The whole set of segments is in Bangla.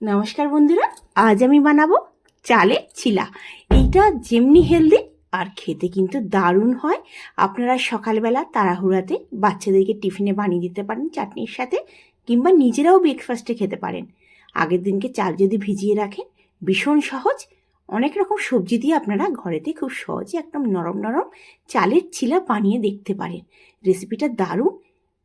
নমস্কার বন্ধুরা, আজ আমি বানাবো চালের চিলা এইটা যেমনি হেলদি আর খেতে কিন্তু দারুণ হয়। আপনারা সকালবেলা তাড়াহুড়াতে বাচ্চাদেরকে টিফিনে বানিয়ে দিতে পারেন চাটনির সাথে, কিংবা নিজেরাও ব্রেকফাস্টে খেতে পারেন। আগের দিনকে চাল যদি ভিজিয়ে রাখেন, ভীষণ সহজ। অনেক রকম সবজি দিয়ে আপনারা ঘরেতে খুব সহজে একদম নরম নরম চালের চিলা বানিয়ে দেখতে পারেন। রেসিপিটা দারুণ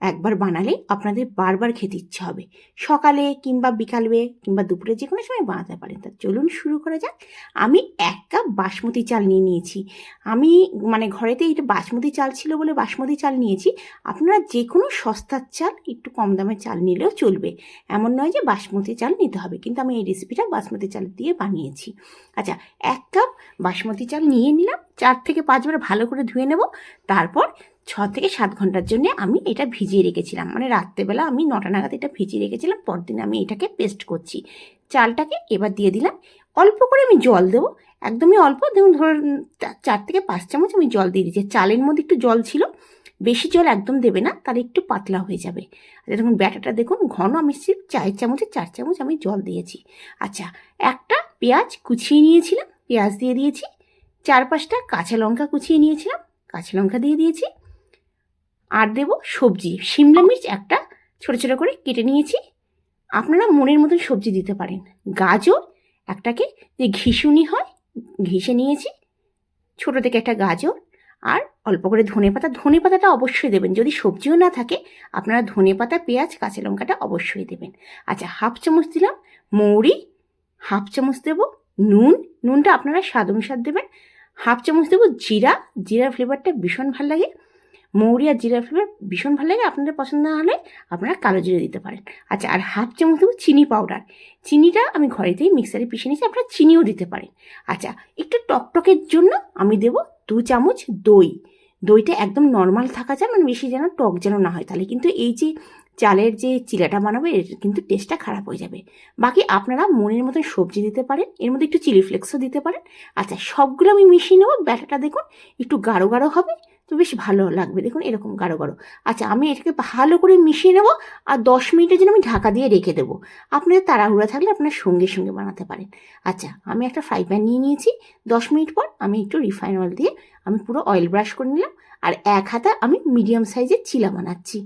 একবার বানালে আপনাদের বারবার খেতে ইচ্ছে হবে। সকালে কিংবা বিকালে কিংবা দুপুরে যে কোনো সময় বানাতে পারেন। তা চলুন শুরু করা যাক। আমি এক কাপ বাসমতি চাল নিয়ে নিয়েছি। আমি মানে ঘরেতে এটা বাসমতি চাল ছিল বলে বাসমতি চাল নিয়েছি। আপনারা যে কোনো সস্তার চাল, একটু কম দামের চাল নিলেও চলবে। এমন নয় যে বাসমতি চাল নিতে হবে, কিন্তু আমি এই রেসিপিটা বাসমতি চাল দিয়ে বানিয়েছি। আচ্ছা এক কাপ বাসমতি চাল নিয়ে নিলাম। চার থেকে পাঁচবার ভালো করে ধুয়ে নেব। তারপর ছ থেকে সাত ঘণ্টার জন্য আমি এটা ভিজিয়ে রেখেছিলাম। মানে রাত্রেবেলা আমি নটা নাগাদ এটা ভিজিয়ে রেখেছিলাম, পরদিন আমি এটাকে পেস্ট করছি। চালটাকে এবার দিয়ে দিলাম। অল্প করে আমি জল দেবো, একদমই অল্প। দেখুন, ধরুন চার থেকে পাঁচ চামচ আমি জল দিয়ে দিচ্ছি চালের মধ্যে একটু জল ছিল, বেশি জল একদম দেবে না, তাহলে একটু পাতলা হয়ে যাবে। আর দেখুন ব্যাটাটা দেখুন, ঘন আমি চায়ের চামচে চার চামচ আমি জল দিয়েছি। আচ্ছা একটা পেঁয়াজ কুচিয়ে নিয়েছিলাম, পেঁয়াজ দিয়ে দিয়েছি। চার পাঁচটা কাঁচা লঙ্কা কুচিয়ে নিয়েছিলাম, কাঁচা লঙ্কা দিয়ে দিয়েছি। আর দেব সবজি। শিমলা মির্চ একটা ছোট ছোট করে কেটে নিয়েছি। আপনারা মনের মতন সবজি দিতে পারেন। গাজর একটাকে যে ঘিসুনি হয়, ঘিসে নিয়েছি। ছোট থেকে একটা গাজর আর অল্প করে ধনে পাতা। ধনে পাতাটা অবশ্যই দেবেন। যদি সবজিও না থাকে, আপনারা ধনে পাতা, পেঁয়াজ, কাঁচা লঙ্কাটা অবশ্যই দেবেন। আচ্ছা হাফ চামচ দিলাম মৌরি, হাফ চামচ দেব নুন। নুনটা আপনারা স্বাদ অনুসার দেবেন। হাফ চামচ দেবো জিরা। জিরার ফ্লেভারটা ভীষণ ভালো লাগে। মৌরি আর জিরা ফ্লেভার ভীষণ ভালো লাগে। আপনাদের পছন্দ না হলে আপনারা কালো জিরে দিতে পারেন। আচ্ছা আর হাফ চামচ দেবো চিনি পাউডার। চিনিটা আমি ঘরেতেই মিক্সারে পিষে নিয়েছি, আপনারা চিনিও দিতে পারেন। আচ্ছা একটু টকটকের জন্য আমি দেব দু চামচ দই। দইটা একদম নর্মাল থাকা যায় মানে বেশি যেন টক যেন না হয়। তাহলে কিন্তু এই যে চালের যে চিলাটা বানাবে, এর কিন্তু টেস্টটা খারাপ হয়ে যাবে। বাকি আপনারা মনের মতন সবজি দিতে পারেন, এর মধ্যে একটু চিলি ফ্লেক্সও দিতে পারেন। আচ্ছা সবগুলো আমি মিশিয়ে নেব। ব্যাটাটা দেখুন, একটু গাঢ় গাঢ় হবে। তো বেশ ভালো লাগবে। দেখুন, এরকম গাঢ় গাঢ়। আচ্ছা আমি এটাকে ভালো করে মিশিয়ে নেব আর দশ মিনিটের জন্য আমি ঢাকা দিয়ে রেখে দেবো। আপনাদের তাড়াহুড়া থাকলে আপনার সঙ্গে সঙ্গে বানাতে পারেন। আচ্ছা আমি একটা ফ্রাই প্যান নিয়ে নিয়েছি। দশ মিনিট পর আমি একটু রিফাইন অয়েল দিয়ে আমি পুরো অয়েল ব্রাশ করে নিলাম। আর এক হাতা আমি মিডিয়াম সাইজের চিলা বানাচ্ছি।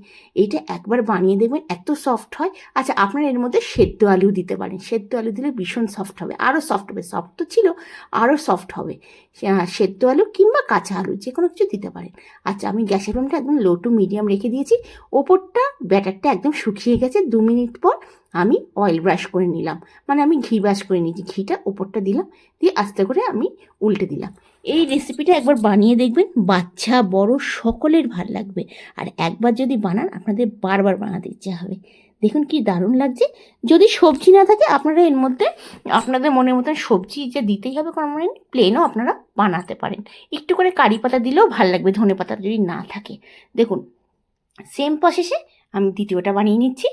এইটা একবার বানিয়ে দেখবেন, এত সফট হয়। আচ্ছা আপনারা এর মধ্যে সেদ্ধ আলু দিতে পারেন। সেদ্ধ আলু দিলে ভীষণ সফট হবে। আরও সফট হবে। সফট তো ছিল আরও সফট হবে। সেদ্ধ আলু কিংবা কাঁচা আলু, যে কোনো কিছু দিতে পারেন। আচ্ছা আমি গ্যাসের ফ্লেমটা একদম লো টু মিডিয়াম রেখে দিয়েছি। ওপরটা ব্যাটারটা একদম শুকিয়ে গেছে দু মিনিট পর। আমি অয়েল ব্রাশ করে নিলাম। মানে আমি ঘি ব্রাশ করে নিয়েছি ঘিটা ওপরটা দিলাম, দিয়ে আস্তে করে আমি উল্টে দিলাম। এই রেসিপিটা একবার বানিয়ে দেখবেন, বাচ্চা, বড়, সকলের ভালো লাগবে। আর একবার যদি বানান, আপনাদের বারবার বানাতে ইচ্ছে হবে। দেখুন কি দারুণ লাগছে। যদি সবজি না থাকে, আপনারা এর মধ্যে, আপনাদের মনের মতন সবজি যে দিতেই হবে কোনো মানে প্লেনও আপনারা বানাতে পারেন। একটু করে কারি পাতা দিলেও ভালো লাগবে, ধনে পাতা যদি না থাকে। দেখুন সেম প্রসেসে আমি দ্বিতীয়টা বানিয়ে নিচ্ছি।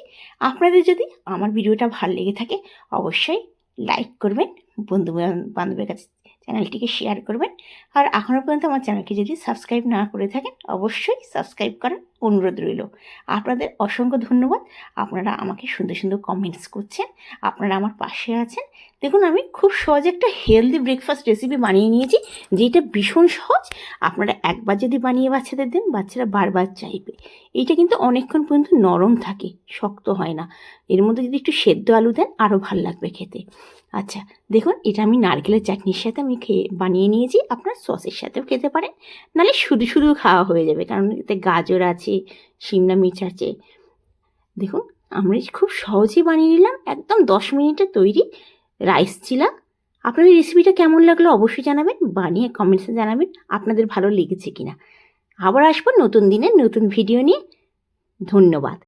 আপনাদের যদি আমার ভিডিওটা ভালো লেগে থাকে, অবশ্যই লাইক করবেন, বন্ধু বান্ধবের কাছে, চ্যানেলটিকে শেয়ার করবেন। আর এখনও পর্যন্ত আমার চ্যানেলকে যদি সাবস্ক্রাইব না করে থাকেন, অবশ্যই সাবস্ক্রাইব করার অনুরোধ রইল। আপনাদের অসংখ্য ধন্যবাদ। আপনারা আমাকে সুন্দর সুন্দর কমেন্টস করছেন। আপনারা আমার পাশে আছেন। দেখুন, আমি খুব সহজে একটা হেলদি ব্রেকফাস্ট রেসিপি বানিয়ে নিয়েছি, যেটা ভীষণ সহজ। আপনারা একবার যদি বানিয়ে বাচ্চাদের দেন, বাচ্চারা বারবার চাইবে। এইটা কিন্তু অনেকক্ষণ পর্যন্ত নরম থাকে, শক্ত হয় না। এর মধ্যে যদি একটু সেদ্ধ আলু দেন আরও ভালো লাগবে খেতে। আচ্ছা দেখুন, এটা আমি নারকেলের চাটনির সাথে আমি খেয়ে, বানিয়ে নিয়েছি। আপনার সসের সাথেও খেতে পারেন। নাহলে শুধু শুধু খাওয়া হয়ে যাবে, কারণ এতে গাজর আছে শিমলা মির্চ আছে। দেখুন, আমরা খুব সহজেই বানিয়ে নিলাম, একদম দশ মিনিটে তৈরি রাইস চিলা। আপনাদের রেসিপিটা কেমন লাগল অবশ্যই জানাবেন, বানিয়ে কমেন্টসে জানাবেন, আপনাদের ভালো লেগেছে কিনা। আবার আসব নতুন দিনে, নতুন ভিডিও নিয়ে। ধন্যবাদ।